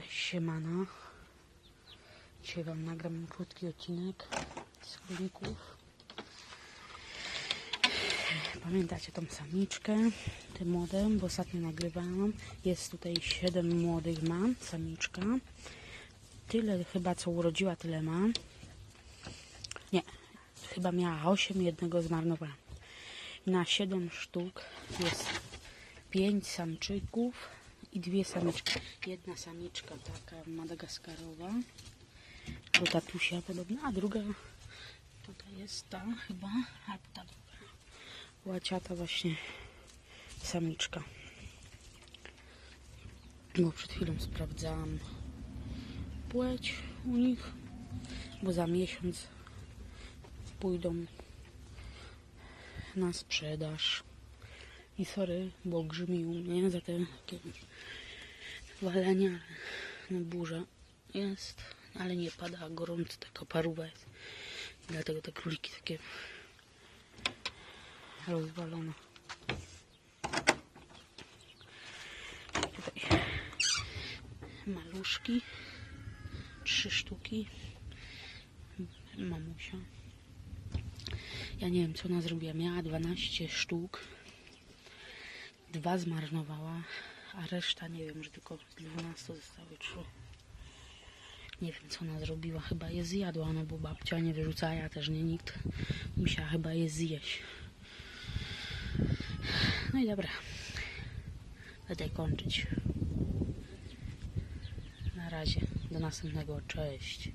Cześć, siemano. Dzisiaj Wam nagram krótki odcinek z chłopików. Pamiętacie tą samiczkę, te młode, bo ostatnio nagrywałam. Jest tutaj 7 młodych ma, samiczka. Tyle chyba co urodziła, tyle ma. Nie, chyba miała 8, jednego zmarnowałam. Na 7 sztuk jest 5 samczyków i dwie samiczki. Jedna samiczka taka madagaskarowa, do tatusia podobna, a druga tutaj jest ta chyba, albo ta druga. Łaciata właśnie samiczka. Bo przed chwilą sprawdzałam płeć u nich, bo za miesiąc pójdą na sprzedaż. I sorry, bo grzmi u mnie za te walenia. No burza jest, ale nie pada, gorąco taka paruwa jest. Dlatego te króliki takie rozwalone. Tutaj maluszki, trzy sztuki. Mamusia. Ja nie wiem, co ona zrobiła. Miała 12 sztuk. Dwa zmarnowała, a reszta nie wiem, że tylko z 12 zostały trzy. Nie wiem, co ona zrobiła. Chyba je zjadła, no bo babcia nie wyrzucała, ja też nie nikt. Musiała chyba je zjeść. No i dobra. Będę kończyć. Na razie. Do następnego. Cześć.